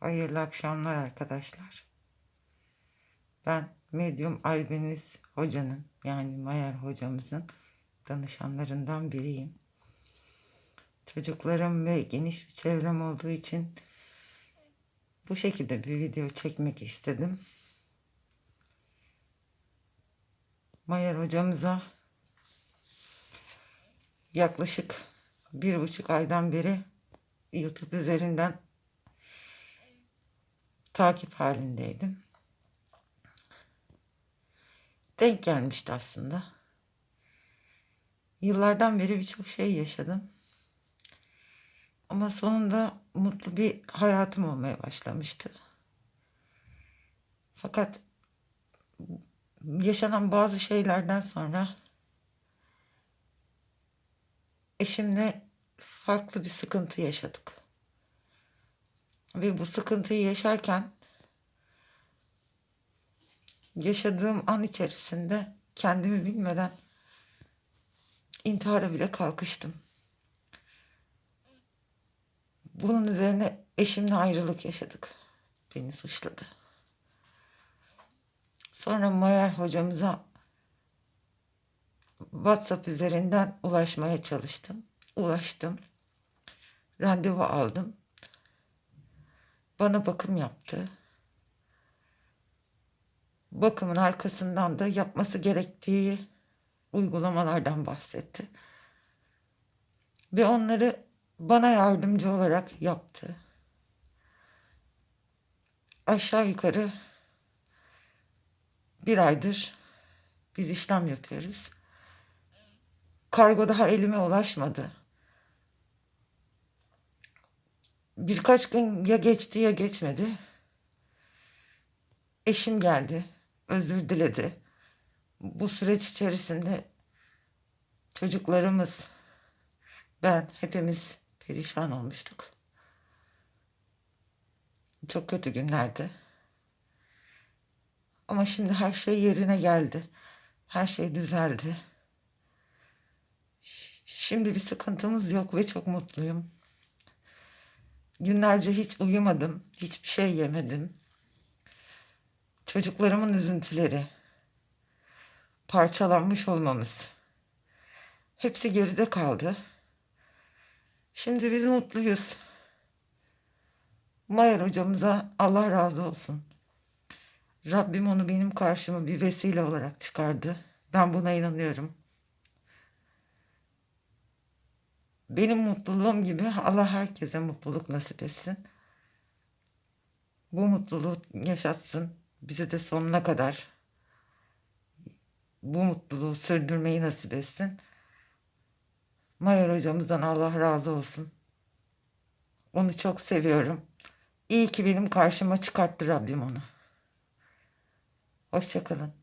Hayırlı akşamlar arkadaşlar. Ben Medium Albeniz hocanın yani Mayer hocamızın danışanlarından biriyim. Çocuklarım ve geniş bir çevrem olduğu için bu şekilde bir video çekmek istedim. Mayer hocamıza yaklaşık bir buçuk aydan beri YouTube üzerinden takip halindeydim. Denk gelmişti aslında. Yıllardan beri birçok şey yaşadım. Ama sonunda mutlu bir hayatım olmaya başlamıştı. Fakat yaşanan bazı şeylerden sonra eşimle farklı bir sıkıntı yaşadık. Ve bu sıkıntıyı yaşarken yaşadığım an içerisinde kendimi bilmeden intihara bile kalkıştım. Bunun üzerine eşimle ayrılık yaşadık. Beni suçladı. Sonra Mayer hocamıza WhatsApp üzerinden ulaşmaya çalıştım. Ulaştım. Randevu aldım. Bana bakım yaptı. Bakımın arkasından da yapması gerektiği uygulamalardan bahsetti. Ve onları bana yardımcı olarak yaptı. Aşağı yukarı bir aydır biz işlem yapıyoruz. Kargo daha elime ulaşmadı. Birkaç gün ya geçti ya geçmedi. Eşim geldi. Özür diledi. Bu süreç içerisinde çocuklarımız, ben hepimiz perişan olmuştuk. Çok kötü günlerdi. Ama şimdi her şey yerine geldi. Her şey düzeldi. Şimdi bir sıkıntımız yok ve çok mutluyum. Günlerce hiç uyumadım, hiçbir şey yemedim. Çocuklarımın üzüntüleri, parçalanmış olmamız. Hepsi geride kaldı. Şimdi biz mutluyuz. Mayer hocamıza Allah razı olsun. Rabbim onu benim karşıma bir vesile olarak çıkardı. Ben buna inanıyorum. Benim mutluluğum gibi Allah herkese mutluluk nasip etsin. Bu mutluluğu yaşatsın. Bize de sonuna kadar bu mutluluğu sürdürmeyi nasip etsin. Mayer hocamızdan Allah razı olsun. Onu çok seviyorum. İyi ki benim karşıma çıkarttı Rabbim onu. Hoşçakalın.